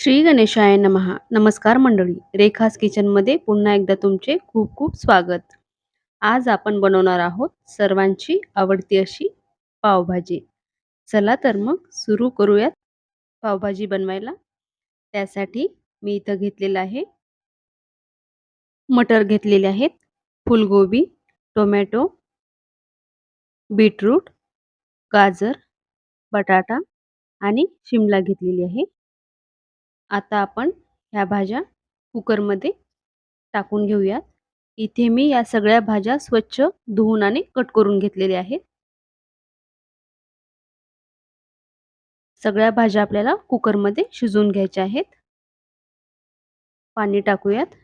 श्री गणेशाय नमहा नमस्कार मंडळी. रेखास किचनमध्ये पुन्हा एकदा तुमचे खूप खूप स्वागत. आज आपण बनवणार आहोत सर्वांची आवडती अशी पावभाजी. चला तर मग सुरू करूयात पावभाजी बनवायला. त्यासाठी मी इथं घेतलेलं आहे मटर घेतलेले आहेत फुलगोबी टोमॅटो बीटरूट गाजर बटाटा आणि शिमला घेतलेली आहे. आता आपण ह्या भाज्या कुकरमध्ये टाकून घेऊयात. इथे मी या सगळ्या भाज्या स्वच्छ धुवून आणि कट करून घेतलेल्या आहेत. सगळ्या भाज्या आपल्याला कुकरमध्ये शिजवून घ्यायच्या आहेत. पाणी टाकूयात.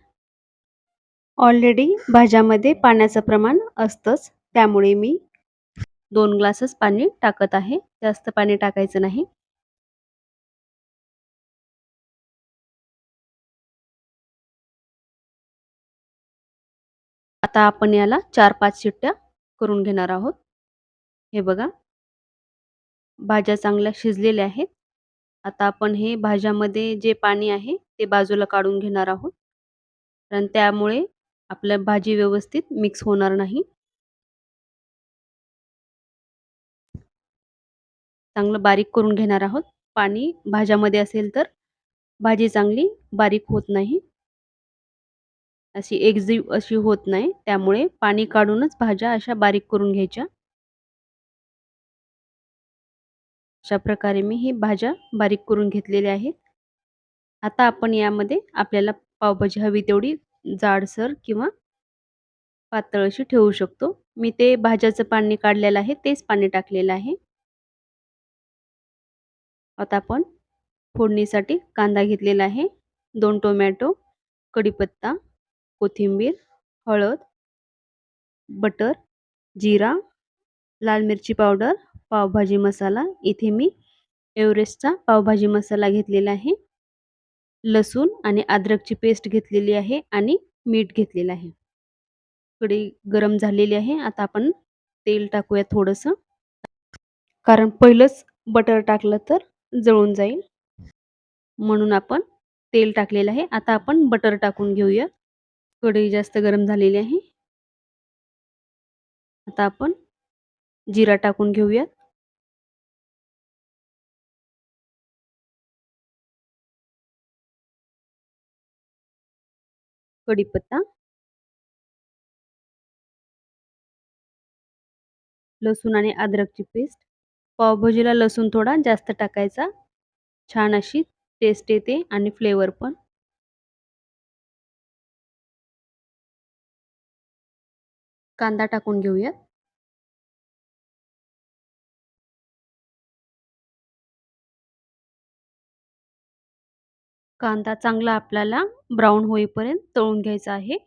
ऑलरेडी भाज्यामध्ये पाण्याचं प्रमाण असतंच त्यामुळे मी दोन ग्लासच पाणी टाकत आहे. जास्त पाणी टाकायचं नाही. आता आपण याला चार पाच शिट्ट्या करून घेणार आहोत. हे बघा. भाज्या चांगल्या शिजलेल्या आहेत. आता आपण हे भाज्यामध्ये जे पाणी आहे ते बाजूला काढून घेणार आहोत. कारण त्यामुळे आपल्या भाजी व्यवस्थित मिक्स होणार नाही. चांगलं बारीक करून घेणार आहोत. पाणी भाज्यामध्ये असेल तर भाजी चांगली बारीक होत नाही. अशी एकजीव अशी होत नाही. त्यामुळे पाणी काढूनच भाज्या अशा बारीक करून घ्यायच्या. अशा प्रकारे मी ही भाज्या बारीक करून घेतलेल्या आहेत. आता आपण यामध्ये आपल्याला पावभाजी हवी तेवढी जाडसर किंवा पातळ अशी ठेवू शकतो. मी ते भाज्याचं पाणी काढलेलं आहे तेच पाणी टाकलेलं आहे. आता आपण फोडणीसाठी कांदा घेतलेला आहे दोन टोमॅटो कढीपत्ता कोथिंबीर हळद बटर जिरा लाल मिरची पावडर पावभाजी मसाला. इथे मी एव्हरेस्टचा पावभाजी मसाला घेतलेला आहे. लसूण आणि अद्रकची पेस्ट घेतलेली आहे आणि मीठ घेतलेलं आहे. कढी गरम झालेली आहे. आता आपण तेल टाकूया थोडंसं. कारण पहिलंच बटर टाकलं तर जळून जाईल. म्हणून आपण तेल टाकलेलं आहे. आता आपण बटर टाकून घेऊया. कढई जास्त गरम झालेली आहे. आता आपण जिरा टाकून घेऊयात. कढीपत्ता. लसूण आणि अद्रकची पेस्ट. पावभाजीला लसूण थोडा जास्त टाकायचा. छान अशी टेस्ट येते आणि फ्लेवर पण. कांदा टाकून घेऊयात. कांदा चांगला आपल्याला ब्राऊन होईपर्यंत तळून घ्यायचा आहे.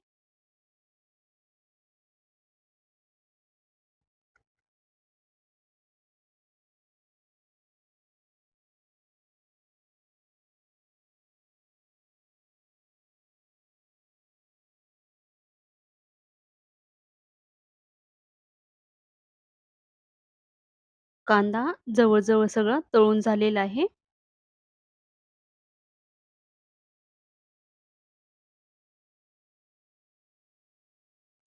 कांदा जवळजवळ सगळं तळून झालेला आहे.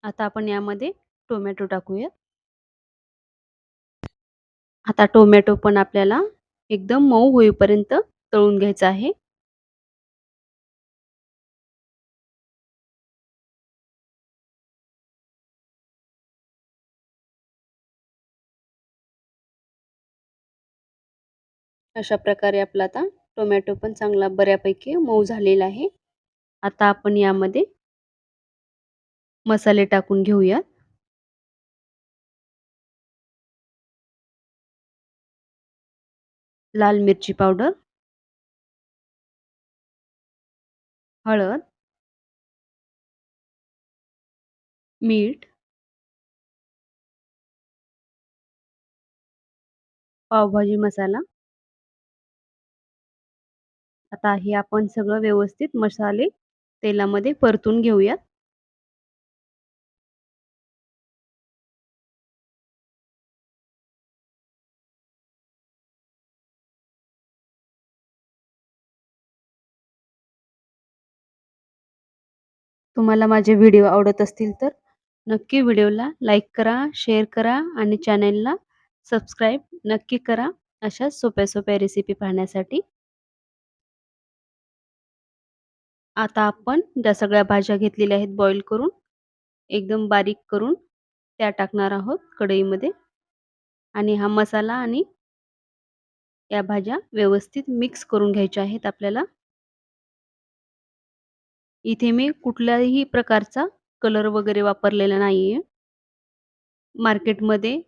आता आपण यामध्ये टोमॅटो टाकूयात. आता टोमॅटो पण आपल्याला एकदम मऊ होईपर्यंत तळून घ्यायचा आहे. अशा प्रकारे आपला आता टोमॅटो पण चांगला बऱ्यापैकी मऊ झालेला आहे. आता आपण यामध्ये मसाले टाकून घेऊयात. लाल मिरची पावडर. हळद. मीठ. पावभाजी मसाला. आता हे आपण सगळं व्यवस्थित मसाले तेलामध्ये परतून घेऊयात. तुम्हाला माझे व्हिडिओ आवडत असतील तर नक्की व्हिडिओला लाईक करा शेअर करा आणि चॅनेलला सबस्क्राईब नक्की करा अशा सोप्या सोप्या रेसिपी पाहण्यासाठी. आता आपण ज्या सगळ्या भाज्या घेतलेल्या आहेत बॉईल करून एकदम बारीक करून त्या टाकणार आहोत कढईमध्ये. आणि हा मसाला आणि या भाज्या व्यवस्थित मिक्स करून घ्यायच्या आहेत आपल्याला. इथे मी कुठल्याही प्रकारचा कलर वगैरे वापरलेला नाही आहे मार्केटमध्ये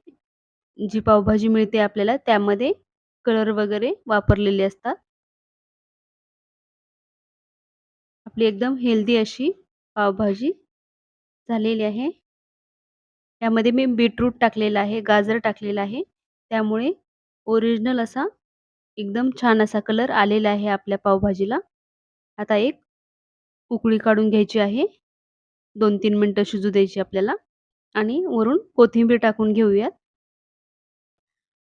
जी पावभाजी मिळते आपल्याला त्यामध्ये कलर वगैरे वापरलेले असतात. आपली एकदम हेल्दी अशी पावभाजी झालेली आहे. यामध्ये मी बीटरूट टाकलेला आहे गाजर टाकलेला आहे. त्यामुळे ओरिजिनल असा एकदम छान असा कलर आलेला आहे आपल्या पावभाजीला. आता एक उकळी काढून घ्यायची आहे. दोन तीन मिनटं शिजू द्यायची आपल्याला. आणि वरून कोथिंबीर टाकून घेऊयात.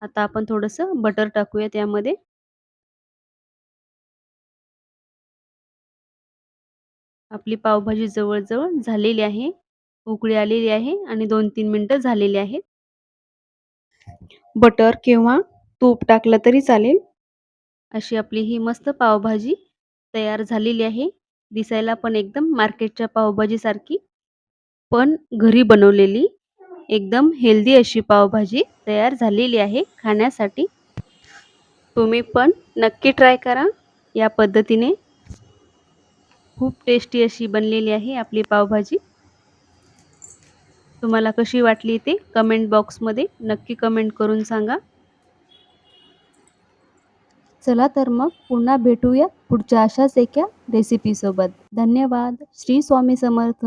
आता आपण थोडंसं बटर टाकूयात यामध्ये. आपली पावभाजी जवळजवळ झालेली आहे. उकळी आलेली आहे आणि दोन तीन मिनटं झालेली आहेत. बटर किंवा तूप टाकलं तरी चालेल. अशी आपली ही मस्त पावभाजी तयार झालेली आहे. दिसायला पण एकदम मार्केटच्या पावभाजीसारखी पण घरी बनवलेली एकदम हेल्दी अशी पावभाजी तयार झालेली आहे खाण्यासाठी. तुम्ही पण नक्की ट्राय करा या पद्धतीने. खूप टेस्टी अशी बनलेली आहे आपली पावभाजी. तुम्हाला कशी वाटली ते कमेंट बॉक्समध्ये नक्की कमेंट करून सांगा. चला तर मग पुन्हा भेटूया पुढच्या अशाच एका रेसिपीसोबत धन्यवाद. श्री स्वामी समर्थ.